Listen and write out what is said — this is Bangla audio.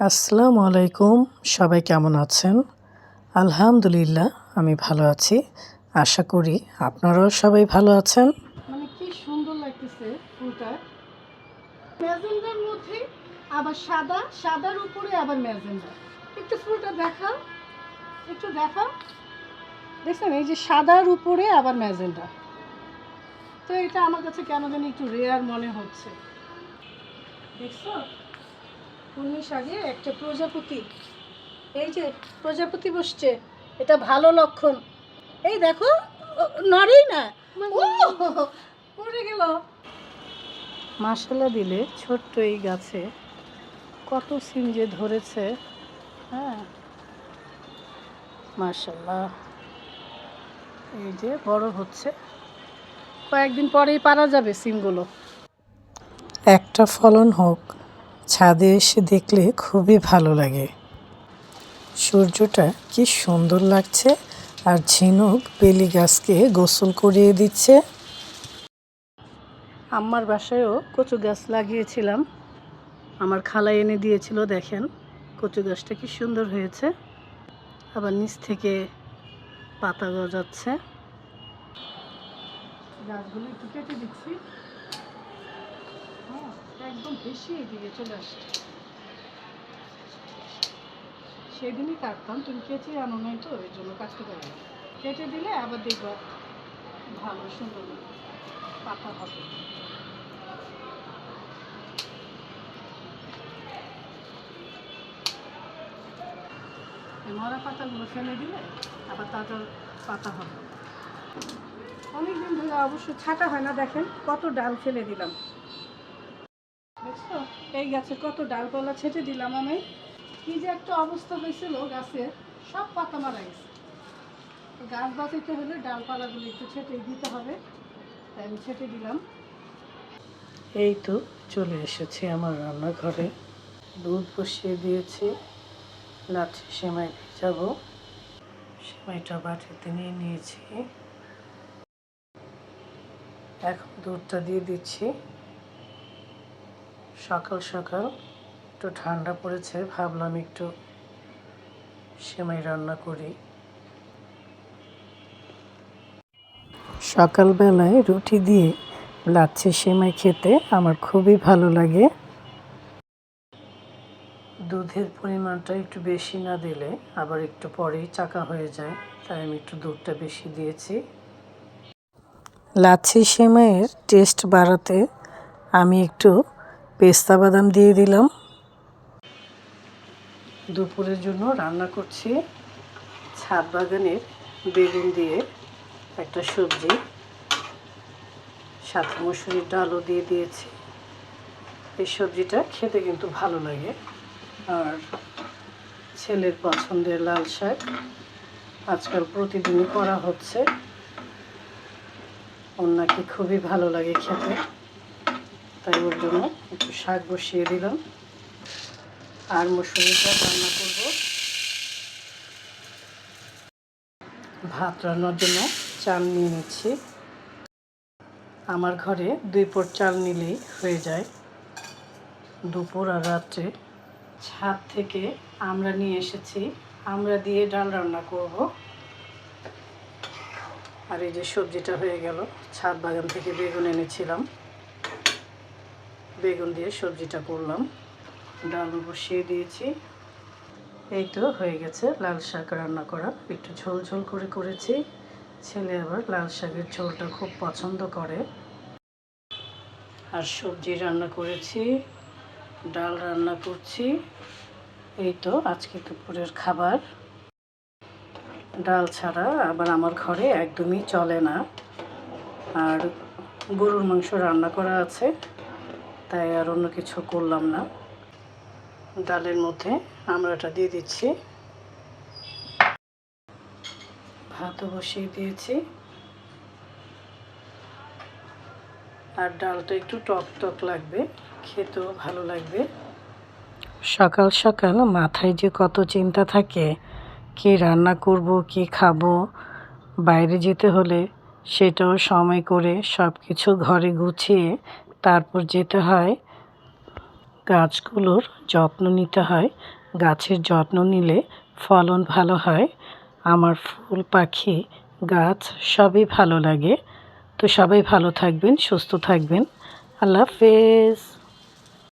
আসসালামু আলাইকুম, সবাই কেমন আছেন? আলহামদুলিল্লাহ, আমি ভালো আছি। আশা করি আপনারাও সবাই ভালো আছেন। মানে কি সুন্দর লাগতেছে ফুলটা। ম্যাজেন্ডার মধ্যে আবার সাদা, সাদার উপরে আবার ম্যাজেন্ডা একটু ফুলটা দেখাও, একটু দেখাও। দেখছেন, এই যে সাদার উপরে আবার ম্যাজেন্ডা তো এটা আমার কাছে কেন জানি একটু রেয়ার মনে হচ্ছে। দেখছ? উনিশ আগে একটা প্রজাপতি। এই যে প্রজাপতি বসছে এটা ভালো লক্ষণ। এই দেখো নড়েই না। ও পড়ে গেল। মাসালা দিলে ছোট্ট এই গাছে কত সিম যে ধরেছে। হ্যাঁ। মাশাল্লাহ। এই যে বড় হচ্ছে। কয়েকদিন পরেই পারা যাবে সিমগুলো। একটা ফলন হোক ছাদে এসে দেখলে খুবই ভালো লাগে। সূর্যটা কি সুন্দর লাগছে আর ঝিনুক বেলি গাছকে গোসল করিয়ে দিচ্ছে। আমার বাসায়ও কচু গাছ লাগিয়েছিলাম। আমার খালা এনে দিয়েছিল, দেখেন কচু গাছটা কি সুন্দর হয়েছে। আবার নিচ থেকে পাতা গজাচ্ছে। গাছগুলো একটু কেটে দিচ্ছি। একদম বেশি এদিকে চলে আসছে। সেদিনই কাটতাম, তুমি কেটে আনো নাই তো এই জন্য কাটতে পারি। কেটে দিলে আবার দেখবা ভালো, সুন্দর পাতা হবে। মরা পাতাগুলো ফেলে দিলে আবার তাজা পাতা হবে। অনেকদিন ধরে অবশ্য ছাটা হয় না, দেখেন কত ডাল ফেলে দিলাম। এই গাছে কত ডালপালা ছেটে দিলাম আমি। কি যে একটা অবস্থা হয়েছিল গাছের সব পাতা মারা গেছে। গাছ বাঁচাইতে হলে ডালপালাগুলো একটু ছেটে দিতে হবে, তাই আমি ছেটে দিলাম। এই তো চলে এসেছি আমার রান্নাঘরে। দুধ বসিয়ে দিয়েছি লাচ্ছি সেমাই ভেজাবো সেমাইটা বাটিতে নিয়ে নিয়েছি। এখন দুধটা দিয়ে দিচ্ছি। সকাল সকাল একটু ঠান্ডা পড়েছে, ভাবলাম একটু সেমাই রান্না করি। সকালবেলায় রুটি দিয়ে লাচ্ছি সেমাই খেতে আমার খুবই ভালো লাগে। দুধের পরিমাণটা একটু বেশি না দিলে আবার একটু পরেই চাকা হয়ে যায়, তাই আমি একটু দুধটা বেশি দিয়েছি। লাচ্ছি সেমাইয়ের টেস্ট বাড়াতে আমি একটু পেস্তা বাদাম দিয়ে দিলাম। দুপুরের জন্য রান্না করছি ছাদ বাগানের বেগুন দিয়ে একটা সবজি। সাথে মুসুরির ডালও দিয়ে দিয়েছি। এই সবজিটা খেতে কিন্তু ভালো লাগে। আর ছেলের পছন্দের লাল শাক আজকাল প্রতিদিনই করা হচ্ছে। ওর নাকি খুবই ভালো লাগে খেতে। তাই ওর জন্য একটু শাক বসিয়ে দিলাম। আর মুসুরিটা রান্না করব। ভাত রান্নার জন্য চাল নিয়ে নিচ্ছি। আমার ঘরে দুই পট চাল নিলেই হয়ে যায়। দুপুর আর রাত্রে ছাদ থেকে আমরা নিয়ে এসেছি। আমরা দিয়ে ডাল রান্না করব। আর এই যে সবজিটা হয়ে গেল, ছাদ বাগান থেকে বেগুন এনেছিলাম। বেগুন দিয়ে সবজিটা করলাম। ডাল বসিয়ে দিয়েছি। এই তো হয়ে গেছে লাল শাক রান্না করা। একটু ঝোল ঝোল করে করেছি। ছেলে আবার লাল শাকের ঝোলটা খুব পছন্দ করে। আর সবজি রান্না করেছি, ডাল রান্না করছি। এই তো আজকে দুপুরের খাবার। ডাল ছাড়া আবার আমার ঘরে একদমই চলে না। আর গরুর মাংস রান্না করা আছে। তাই আর অন্য কিছু করলাম না। ডালের মধ্যে আমড়াটা দিয়ে দিচ্ছি। ভাতও বসিয়ে দিয়েছি। আর ডালটা একটু টক টক লাগবে, খেতেও ভালো লাগবে। সকাল সকাল মাথায় যে কত চিন্তা থাকে, কি রান্না করব, কি খাব, বাইরে যেতে হলে সেটাও সময় করে সব কিছু ঘরে গুছিয়ে তারপর যেতে হয়। গাছগুলোর যত্ন নিতে হয়। গাছের যত্ন নিলে ফলন ভালো হয়। আমার ফুল, পাখি, গাছ সবই ভালো লাগে। তো সবাই ভালো থাকবেন, সুস্থ থাকবেন। আল্লাহ হাফেজ।